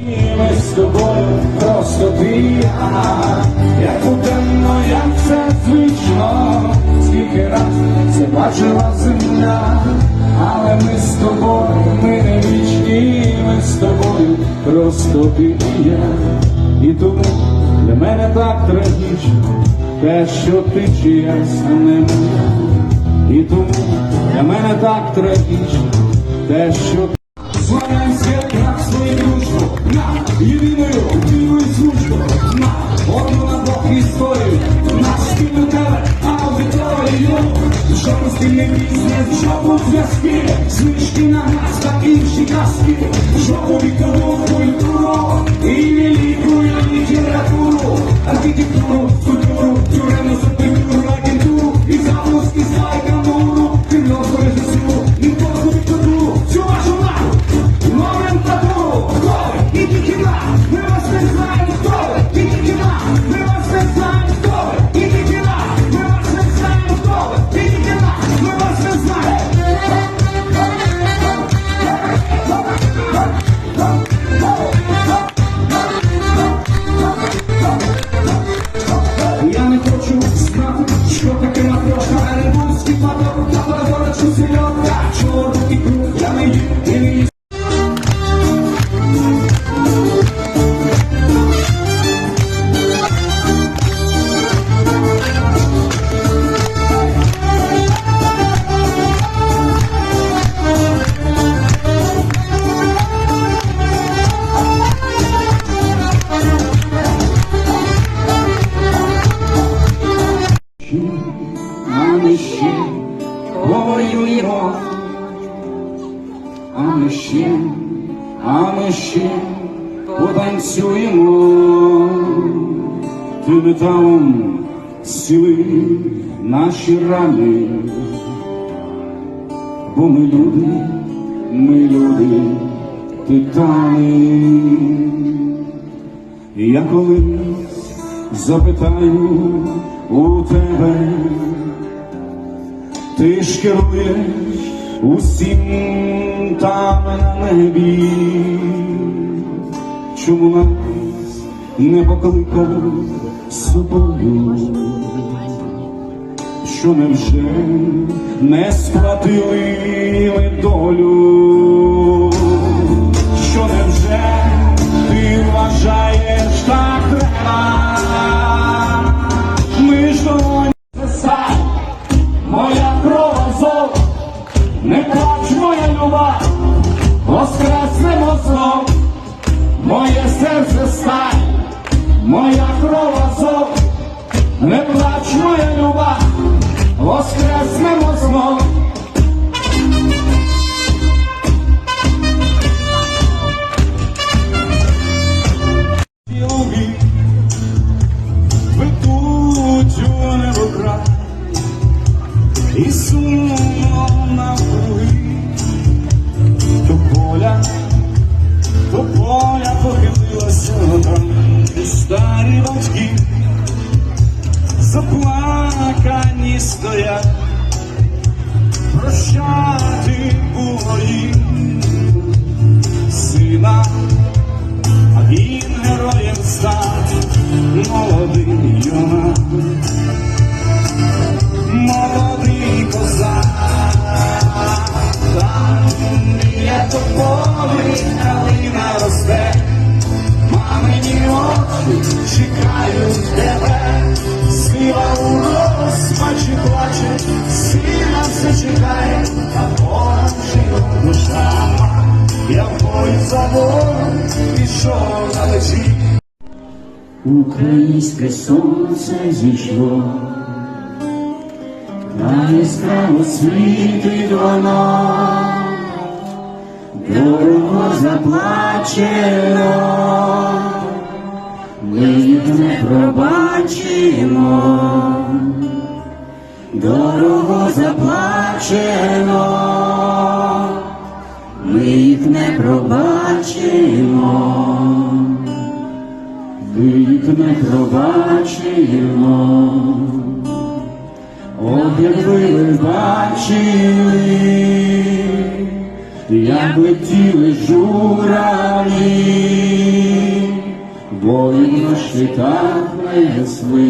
Ми з тобою просто ти як буденно, як це звично, скільки раз це бачила земля, але ми з тобою, ми не вічні, ми з тобою просто ти і я, і тому для мене так трагічно, те, що ти чиясь не моя, і тому для мене так трагічно, те, що свет на єдиною вільною службу, на одну на двох історію, на спільну тебе аудиторію, жоден спільний бізнес, жодну зв'язки, знижки на газ та інші казки, жодну вікову культуру і великую літературу, архітектуру, культуру, тюремну субкультуру, агентуру. І запуски сайка муру, кримінальну режисуру, імпортну диктатуру, Susi, love that chore. Воюємо, а ми ще, а ми ще потанцюємо, ти металом сіли наші рани, бо ми люди, ми люди, титани. Я колись запитаю у тебе, ти ж керуєш усім там на небі, чому нас не покликав собою, що невже не сплатили ми долю, кров не плач, моя люба, воскреснемо знов, моє серце стань, моя кров азов, не плач, моя люба, воскреснемо знов. І сумно навкруги, то поля, то поля похилилася там і старі батьки, заплакані стоять, прощати я в бой за пішов на лечі. Українське сонце зійшло. На яскраво світить воно, дорого заплачено, ми їх не пробачимо, дорого заплачено, ми їх не пробачимо. Ми їх не пробачимо. Якби ви бачили, як летіли журавлі, твої вночі так принесли.